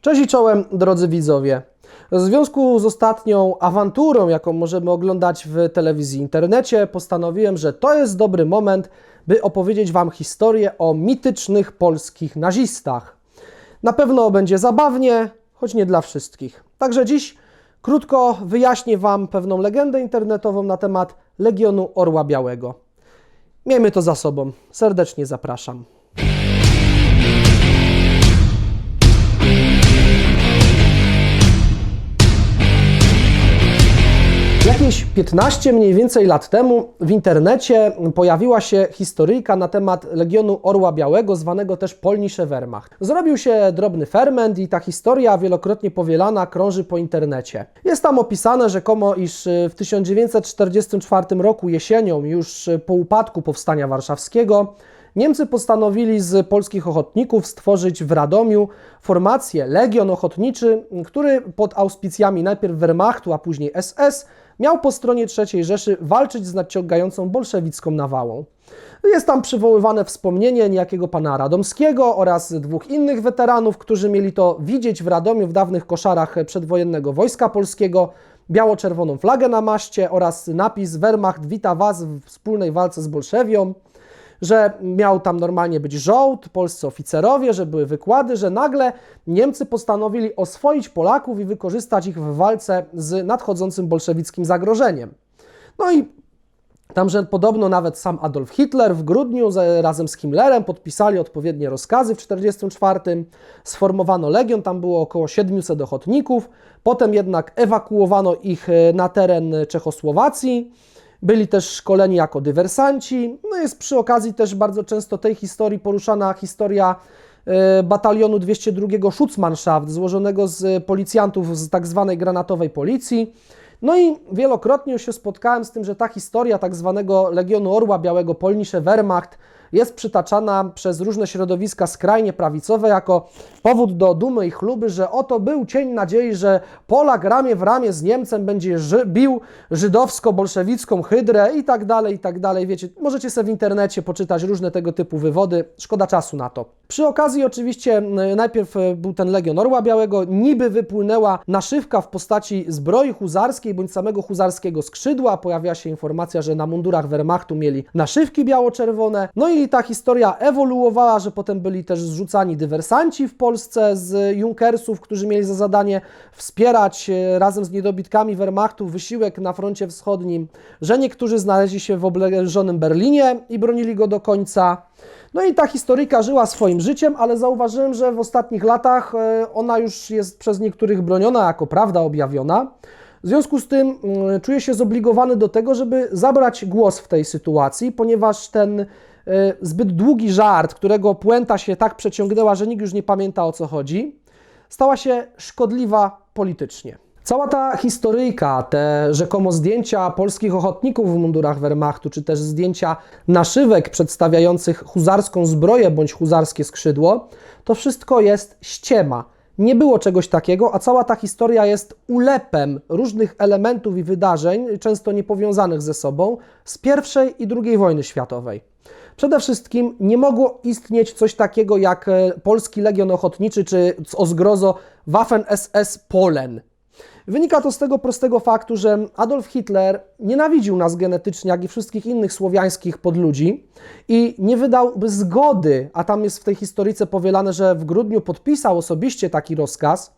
Cześć i czołem, drodzy widzowie. W związku z ostatnią awanturą, jaką możemy oglądać w telewizji internecie, postanowiłem, że to jest dobry moment, by opowiedzieć Wam historię o mitycznych polskich nazistach. Na pewno będzie zabawnie, choć nie dla wszystkich. Także dziś krótko wyjaśnię Wam pewną legendę internetową na temat Legionu Orła Białego. Miejmy to za sobą. Serdecznie zapraszam. 15 mniej więcej lat temu w internecie pojawiła się historyjka na temat Legionu Orła Białego, zwanego też Polnische Wehrmacht. Zrobił się drobny ferment i ta historia, wielokrotnie powielana, krąży po internecie. Jest tam opisane rzekomo, iż w 1944 roku jesienią, już po upadku Powstania Warszawskiego, Niemcy postanowili z polskich ochotników stworzyć w Radomiu formację Legion Ochotniczy, który pod auspicjami najpierw Wehrmachtu, a później SS miał po stronie III Rzeszy walczyć z nadciągającą bolszewicką nawałą. Jest tam przywoływane wspomnienie niejakiego pana Radomskiego oraz dwóch innych weteranów, którzy mieli to widzieć w Radomiu w dawnych koszarach przedwojennego Wojska Polskiego, biało-czerwoną flagę na maszcie oraz napis Wehrmacht wita was w wspólnej walce z Bolszewią że miał tam normalnie być żołd, polscy oficerowie, że były wykłady, że nagle Niemcy postanowili oswoić Polaków i wykorzystać ich w walce z nadchodzącym bolszewickim zagrożeniem. No i tam, że podobno nawet sam Adolf Hitler w grudniu razem z Himmlerem podpisali odpowiednie rozkazy w 1944. Sformowano legion, tam było około 700 ochotników. Potem jednak ewakuowano ich na teren Czechosłowacji. Byli też szkoleni jako dywersanci. No jest przy okazji też bardzo często tej historii poruszana historia e, batalionu 202 Schutzmannschaft, złożonego z policjantów z tak zwanej granatowej policji. No i wielokrotnie już się spotkałem z tym, że ta historia tak zwanego Legionu Orła Białego, Polnische Wehrmacht, jest przytaczana przez różne środowiska skrajnie prawicowe jako powód do dumy i chluby, że oto był cień nadziei, że Polak ramię w ramię z Niemcem będzie ży bił żydowsko-bolszewicką hydrę i tak dalej, i tak dalej. Wiecie, możecie sobie w internecie poczytać różne tego typu wywody, szkoda czasu na to. Przy okazji oczywiście najpierw był ten Legion Orła Białego, niby wypłynęła naszywka w postaci zbroi huzarskiej bądź samego huzarskiego skrzydła, pojawia się informacja, że na mundurach Wehrmachtu mieli naszywki biało-czerwone, no i ta historia ewoluowała, że potem byli też zrzucani dywersanci w Polsce z Junkersów, którzy mieli za zadanie wspierać razem z niedobitkami Wehrmachtu wysiłek na froncie wschodnim, że niektórzy znaleźli się w obleżonym Berlinie i bronili go do końca. No i ta historyjka żyła swoim życiem, ale zauważyłem, że w ostatnich latach ona już jest przez niektórych broniona jako prawda objawiona. W związku z tym czuję się zobligowany do tego, żeby zabrać głos w tej sytuacji, ponieważ ten zbyt długi żart, którego puenta się tak przeciągnęła, że nikt już nie pamięta o co chodzi, stała się szkodliwa politycznie. Cała ta historyjka, te rzekomo zdjęcia polskich ochotników w mundurach Wehrmachtu, czy też zdjęcia naszywek przedstawiających huzarską zbroję bądź huzarskie skrzydło, to wszystko jest ściema. Nie było czegoś takiego, a cała ta historia jest ulepem różnych elementów i wydarzeń, często niepowiązanych ze sobą, z I i II wojny światowej. Przede wszystkim nie mogło istnieć coś takiego jak Polski Legion Ochotniczy czy o zgrozo Waffen-SS Polen. Wynika to z tego prostego faktu, że Adolf Hitler nienawidził nas genetycznie, jak i wszystkich innych słowiańskich podludzi i nie wydałby zgody, a tam jest w tej historyce powielane, że w grudniu podpisał osobiście taki rozkaz,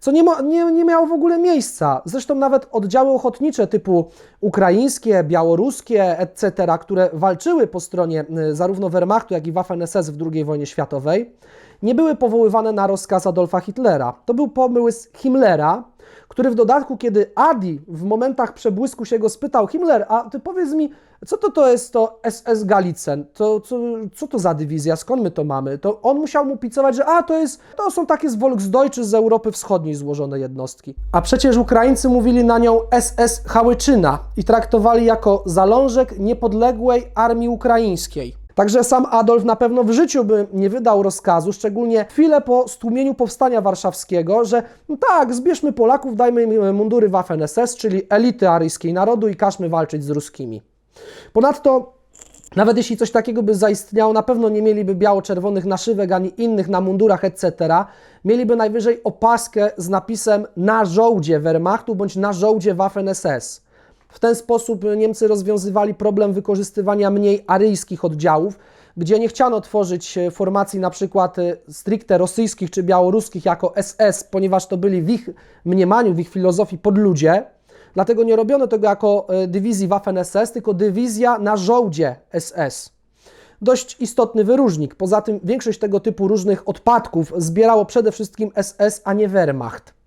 co nie, ma, nie, nie miało w ogóle miejsca. Zresztą nawet oddziały ochotnicze typu ukraińskie, białoruskie, etc., które walczyły po stronie zarówno Wehrmachtu, jak i Waffen-SS w II wojnie światowej, nie były powoływane na rozkaz Adolfa Hitlera. To był pomysł Himmlera, który w dodatku, kiedy Adi w momentach przebłysku się go spytał, Himmler, a ty powiedz mi, co to, to jest to SS Galicen? To, co, co to za dywizja? Skąd my to mamy? To on musiał mu picować, że a, to, jest, to są takie z Volksdeutsche z Europy Wschodniej złożone jednostki. A przecież Ukraińcy mówili na nią SS Hałyczyna i traktowali jako zalążek niepodległej armii ukraińskiej. Także sam Adolf na pewno w życiu by nie wydał rozkazu, szczególnie chwilę po stłumieniu powstania warszawskiego, że no tak, zbierzmy Polaków, dajmy im mundury Waffen-SS, czyli elity aryjskiej narodu i każmy walczyć z ruskimi. Ponadto Nawet jeśli coś takiego by zaistniało, na pewno nie mieliby biało-czerwonych naszywek ani innych na mundurach, etc. Mieliby najwyżej opaskę z napisem na żołdzie Wehrmachtu bądź na żołdzie Waffen-SS. W ten sposób Niemcy rozwiązywali problem wykorzystywania mniej aryjskich oddziałów, gdzie nie chciano tworzyć e, formacji na przykład e, stricte rosyjskich czy białoruskich jako SS, ponieważ to byli w ich mniemaniu, w ich filozofii podludzie. Dlatego nie robiono tego jako e, dywizji Waffen-SS, tylko dywizja na żołdzie SS. Dość istotny wyróżnik. Poza tym większość tego typu różnych odpadków zbierało przede wszystkim SS, a nie Wehrmacht.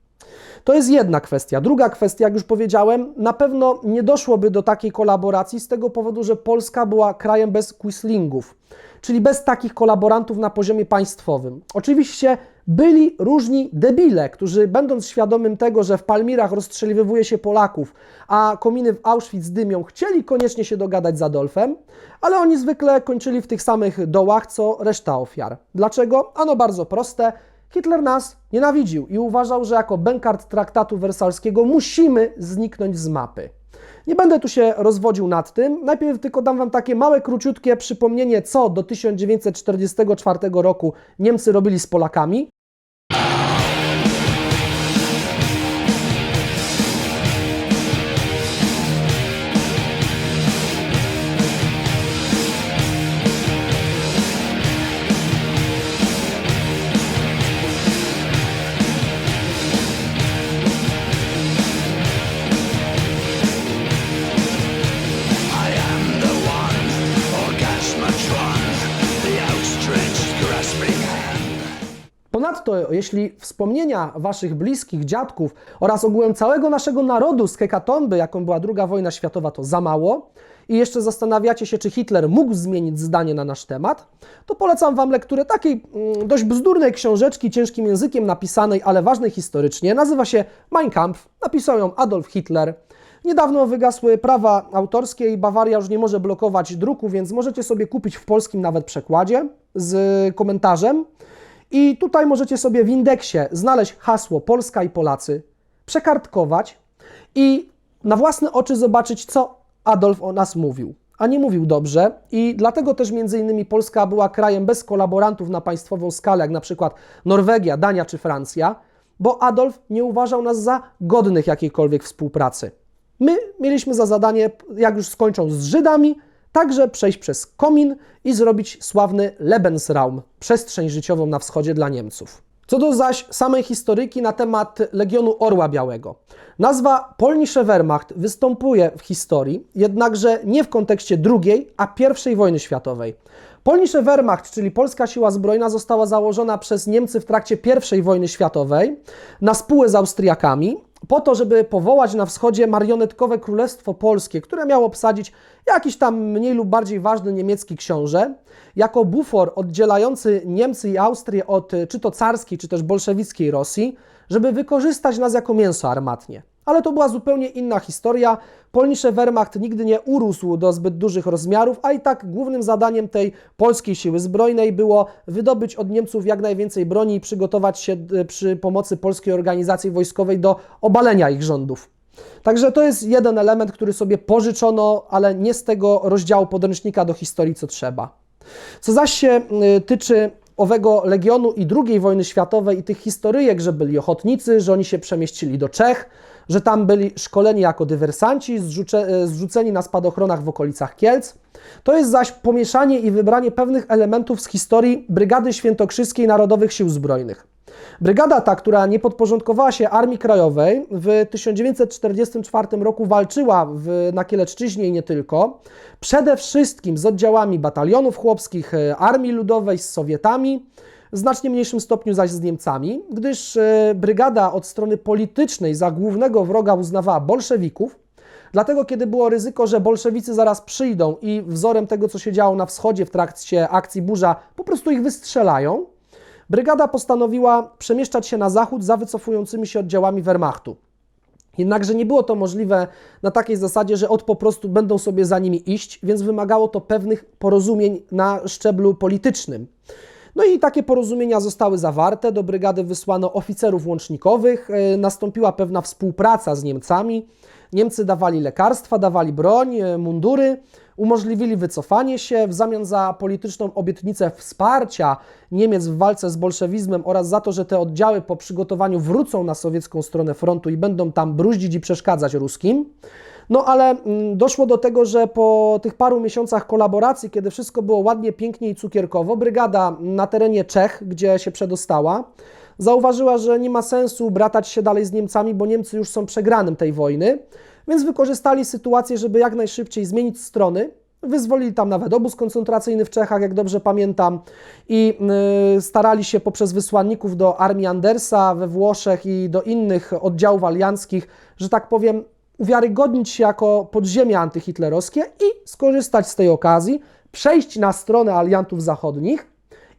To jest jedna kwestia. Druga kwestia, jak już powiedziałem, na pewno nie doszłoby do takiej kolaboracji z tego powodu, że Polska była krajem bez quislingów, czyli bez takich kolaborantów na poziomie państwowym. Oczywiście byli różni debile, którzy będąc świadomym tego, że w Palmirach rozstrzeliwuje się Polaków, a kominy w Auschwitz dymią, chcieli koniecznie się dogadać z Adolfem, ale oni zwykle kończyli w tych samych dołach, co reszta ofiar. Dlaczego? Ano bardzo proste. Hitler nas nienawidził i uważał, że jako bękart traktatu wersalskiego musimy zniknąć z mapy. Nie będę tu się rozwodził nad tym. Najpierw tylko dam Wam takie małe, króciutkie przypomnienie, co do 1944 roku Niemcy robili z Polakami. Ponadto, jeśli wspomnienia Waszych bliskich, dziadków oraz ogółem całego naszego narodu z hekatomby, jaką była II wojna światowa, to za mało i jeszcze zastanawiacie się, czy Hitler mógł zmienić zdanie na nasz temat, to polecam Wam lekturę takiej mm, dość bzdurnej książeczki, ciężkim językiem napisanej, ale ważnej historycznie. Nazywa się Mein Kampf. Napisał ją Adolf Hitler. Niedawno wygasły prawa autorskie i Bawaria już nie może blokować druku, więc możecie sobie kupić w polskim nawet przekładzie z komentarzem. I tutaj możecie sobie w indeksie znaleźć hasło Polska i Polacy, przekartkować i na własne oczy zobaczyć, co Adolf o nas mówił. A nie mówił dobrze i dlatego też między innymi Polska była krajem bez kolaborantów na państwową skalę, jak na przykład Norwegia, Dania czy Francja, bo Adolf nie uważał nas za godnych jakiejkolwiek współpracy. My mieliśmy za zadanie, jak już skończą z Żydami, także przejść przez komin i zrobić sławny Lebensraum, przestrzeń życiową na wschodzie dla Niemców. Co do zaś samej historyki na temat Legionu Orła Białego. Nazwa Polnische Wehrmacht występuje w historii, jednakże nie w kontekście II, a I wojny światowej. Polnische Wehrmacht, czyli polska siła zbrojna, została założona przez Niemcy w trakcie I wojny światowej na spółę z Austriakami, po to, żeby powołać na wschodzie marionetkowe Królestwo Polskie, które miało obsadzić jakiś tam mniej lub bardziej ważny niemiecki książę, jako bufor oddzielający Niemcy i Austrię od y, czy to carskiej, czy też bolszewickiej Rosji, żeby wykorzystać nas jako mięso armatnie. Ale to była zupełnie inna historia. Polnische Wehrmacht nigdy nie urósł do zbyt dużych rozmiarów, a i tak głównym zadaniem tej polskiej siły zbrojnej było wydobyć od Niemców jak najwięcej broni i przygotować się y, przy pomocy polskiej organizacji wojskowej do obalenia ich rządów. Także to jest jeden element, który sobie pożyczono, ale nie z tego rozdziału podręcznika do historii, co trzeba. Co zaś się y, tyczy owego Legionu i II wojny światowej i tych historyjek, że byli ochotnicy, że oni się przemieścili do Czech, że tam byli szkoleni jako dywersanci, y, zrzuceni na spadochronach w okolicach Kielc, to jest zaś pomieszanie i wybranie pewnych elementów z historii Brygady Świętokrzyskiej Narodowych Sił Zbrojnych. Brygada ta, która nie podporządkowała się Armii Krajowej, w 1944 roku walczyła w, na Kieleczczyźnie i nie tylko, przede wszystkim z oddziałami batalionów chłopskich, e, Armii Ludowej, z Sowietami, w znacznie mniejszym stopniu zaś z Niemcami, gdyż e, brygada od strony politycznej za głównego wroga uznawała bolszewików, Dlatego, kiedy było ryzyko, że bolszewicy zaraz przyjdą i wzorem tego, co się działo na wschodzie w trakcie akcji Burza, po prostu ich wystrzelają, brygada postanowiła przemieszczać się na zachód za wycofującymi się oddziałami Wehrmachtu. Jednakże nie było to możliwe na takiej zasadzie, że od po prostu będą sobie za nimi iść, więc wymagało to pewnych porozumień na szczeblu politycznym. No i takie porozumienia zostały zawarte. Do brygady wysłano oficerów łącznikowych, e, nastąpiła pewna współpraca z Niemcami. Niemcy dawali lekarstwa, dawali broń, e, mundury. umożliwili wycofanie się w zamian za polityczną obietnicę wsparcia Niemiec w walce z bolszewizmem oraz za to, że te oddziały po przygotowaniu wrócą na sowiecką stronę frontu i będą tam bruździć i przeszkadzać ruskim. No ale mm, doszło do tego, że po tych paru miesiącach kolaboracji, kiedy wszystko było ładnie, pięknie i cukierkowo, brygada na terenie Czech, gdzie się przedostała, zauważyła, że nie ma sensu bratać się dalej z Niemcami, bo Niemcy już są przegranym tej wojny, więc wykorzystali sytuację, żeby jak najszybciej zmienić strony. Wyzwolili tam nawet obóz koncentracyjny w Czechach, jak dobrze pamiętam, i y, starali się poprzez wysłanników do armii Andersa we Włoszech i do innych oddziałów alianckich, że tak powiem, uwiarygodnić się jako podziemie antyhitlerowskie i skorzystać z tej okazji, przejść na stronę aliantów zachodnich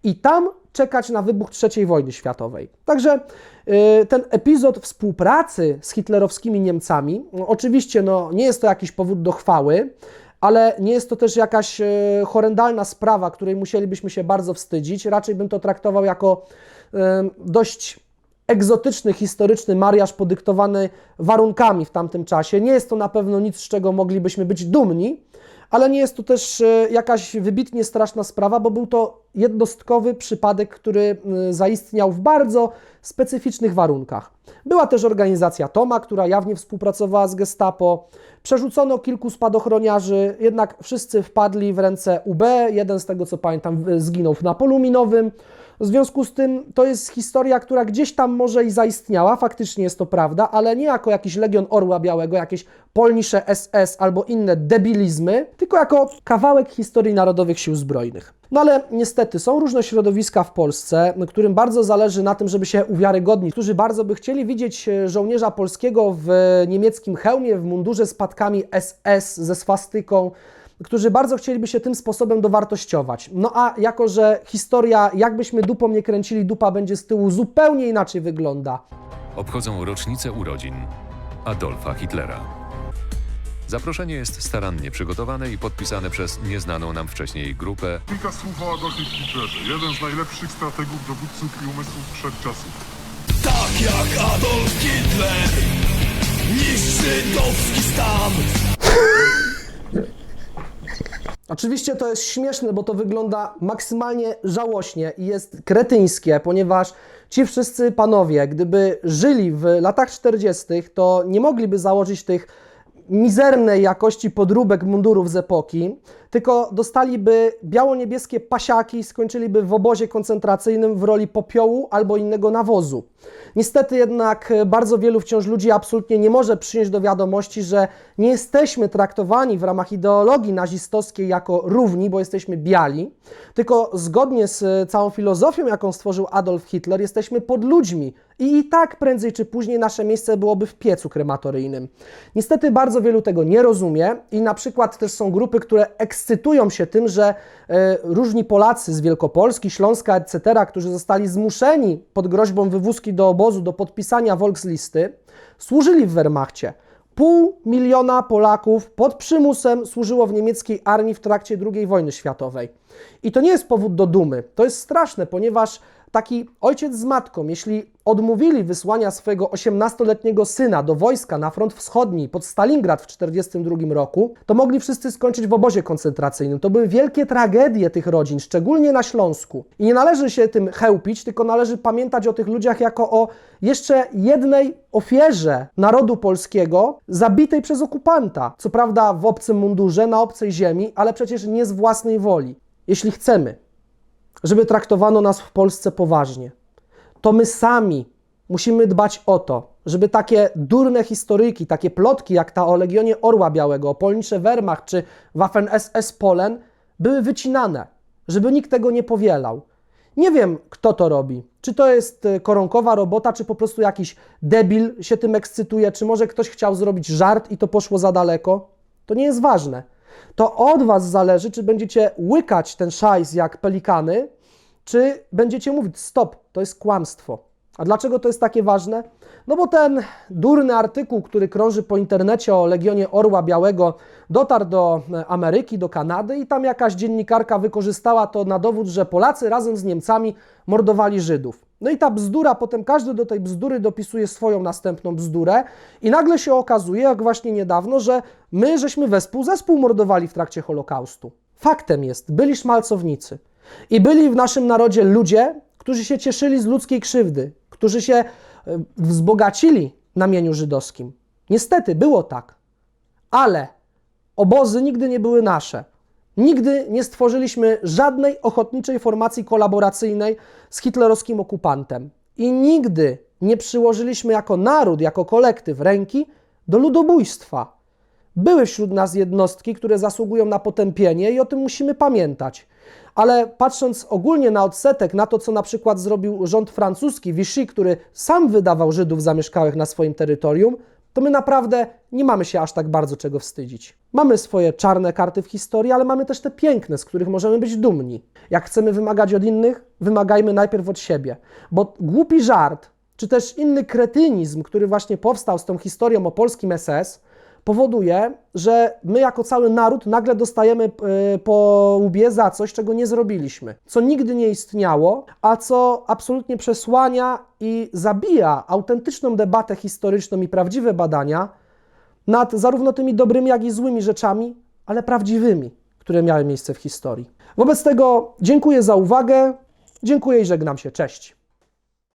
i tam czekać na wybuch III wojny światowej. Także y, ten epizod współpracy z hitlerowskimi Niemcami, no, oczywiście no, nie jest to jakiś powód do chwały, ale nie jest to też jakaś y, horrendalna sprawa, której musielibyśmy się bardzo wstydzić. Raczej bym to traktował jako y, dość egzotyczny, historyczny mariaż podyktowany warunkami w tamtym czasie. Nie jest to na pewno nic, z czego moglibyśmy być dumni, ale nie jest to też e, jakaś wybitnie straszna sprawa, bo był to jednostkowy przypadek, który zaistniał w bardzo specyficznych warunkach. Była też organizacja Toma, która jawnie współpracowała z Gestapo. Przerzucono kilku spadochroniarzy, jednak wszyscy wpadli w ręce UB. Jeden z tego co pamiętam zginął na polu minowym. W związku z tym to jest historia, która gdzieś tam może i zaistniała, faktycznie jest to prawda, ale nie jako jakiś Legion Orła Białego, jakieś polnisze SS albo inne debilizmy, tylko jako kawałek historii Narodowych Sił Zbrojnych. No ale niestety są różne środowiska w Polsce, którym bardzo zależy na tym, żeby się uwiarygodnić, którzy bardzo by chcieli widzieć e, żołnierza polskiego w niemieckim hełmie, w mundurze z patkami SS, ze swastyką, którzy bardzo chcieliby się tym sposobem dowartościować. No a jako, że historia, jakbyśmy dupą nie kręcili, dupa będzie z tyłu zupełnie inaczej wygląda. obchodzą rocznicę urodzin Adolfa Hitlera. Zaproszenie jest starannie przygotowane i podpisane przez nieznaną nam wcześniej grupę Kilka słów o Adolfie Hitlerze. Jeden z najlepszych strategów, dowódców i umysłów wszechczasów. Tak jak Adolf Hitler Niszczy żydowski stan Oczywiście to jest śmieszne, bo to wygląda maksymalnie żałośnie i jest kretyńskie, ponieważ ci wszyscy panowie, gdyby żyli w latach 40., to nie mogliby założyć tych mizernej jakości podróbek mundurów z epoki, tylko dostaliby biało-niebieskie pasiaki i skończyliby w obozie koncentracyjnym w roli popiołu albo innego nawozu. Niestety jednak e, bardzo wielu wciąż ludzi absolutnie nie może przyjąć do wiadomości, że nie jesteśmy traktowani w ramach ideologii nazistowskiej jako równi, bo jesteśmy biali, tylko zgodnie z e, całą filozofią, jaką stworzył Adolf Hitler, jesteśmy pod ludźmi i i tak prędzej czy później nasze miejsce byłoby w piecu krematoryjnym. Niestety bardzo wielu tego nie rozumie i na przykład też są grupy, które ekscytują się tym, że e, różni Polacy z Wielkopolski, Śląska, etc., którzy zostali zmuszeni pod groźbą wywózki do obozu do podpisania Volkslisty, służyli w Wehrmachcie. Pół miliona Polaków pod przymusem służyło w niemieckiej armii w trakcie II wojny światowej. I to nie jest powód do dumy. To jest straszne, ponieważ taki ojciec z matką, jeśli odmówili wysłania swojego 18-letniego syna do wojska na front wschodni pod Stalingrad w 1942 roku, to mogli wszyscy skończyć w obozie koncentracyjnym. To były wielkie tragedie tych rodzin, szczególnie na Śląsku. I nie należy się tym chełpić, tylko należy pamiętać o tych ludziach jako o jeszcze jednej ofierze narodu polskiego zabitej przez okupanta. Co prawda w obcym mundurze, na obcej ziemi, ale przecież nie z własnej woli. Jeśli chcemy, żeby traktowano nas w Polsce poważnie, to my sami musimy dbać o to, żeby takie durne historyjki, takie plotki jak ta o Legionie Orła Białego, o Polnische Wehrmacht czy Waffen SS Polen były wycinane, żeby nikt tego nie powielał. Nie wiem, kto to robi. Czy to jest e, koronkowa robota, czy po prostu jakiś debil się tym ekscytuje, czy może ktoś chciał zrobić żart i to poszło za daleko. To nie jest ważne. To od Was zależy, czy będziecie łykać ten szajs jak pelikany, czy będziecie mówić stop, to jest kłamstwo. A dlaczego to jest takie ważne? No bo ten durny artykuł, który krąży po internecie o Legionie Orła Białego, dotarł do e, Ameryki, do Kanady i tam jakaś dziennikarka wykorzystała to na dowód, że Polacy razem z Niemcami mordowali Żydów. No i ta bzdura, potem każdy do tej bzdury dopisuje swoją następną bzdurę i nagle się okazuje, jak właśnie niedawno, że my żeśmy wespół zespół mordowali w trakcie Holokaustu. Faktem jest, byli szmalcownicy i byli w naszym narodzie ludzie, którzy się cieszyli z ludzkiej krzywdy, którzy się e, wzbogacili na mieniu żydowskim. Niestety było tak, ale obozy nigdy nie były nasze. Nigdy nie stworzyliśmy żadnej ochotniczej formacji kolaboracyjnej z hitlerowskim okupantem. I nigdy nie przyłożyliśmy jako naród, jako kolektyw ręki do ludobójstwa. Były wśród nas jednostki, które zasługują na potępienie i o tym musimy pamiętać. Ale patrząc ogólnie na odsetek, na to, co na przykład zrobił rząd francuski, Vichy, który sam wydawał Żydów zamieszkałych na swoim terytorium, to my naprawdę nie mamy się aż tak bardzo czego wstydzić. Mamy swoje czarne karty w historii, ale mamy też te piękne, z których możemy być dumni. Jak chcemy wymagać od innych, wymagajmy najpierw od siebie. Bo głupi żart, czy też inny kretynizm, który właśnie powstał z tą historią o polskim SS, powoduje, że my jako cały naród nagle dostajemy e, po łbie za coś, czego nie zrobiliśmy, co nigdy nie istniało, a co absolutnie przesłania i zabija autentyczną debatę historyczną i prawdziwe badania nad zarówno tymi dobrymi, jak i złymi rzeczami, ale prawdziwymi, które miały miejsce w historii. Wobec tego dziękuję za uwagę, dziękuję i żegnam się. Cześć.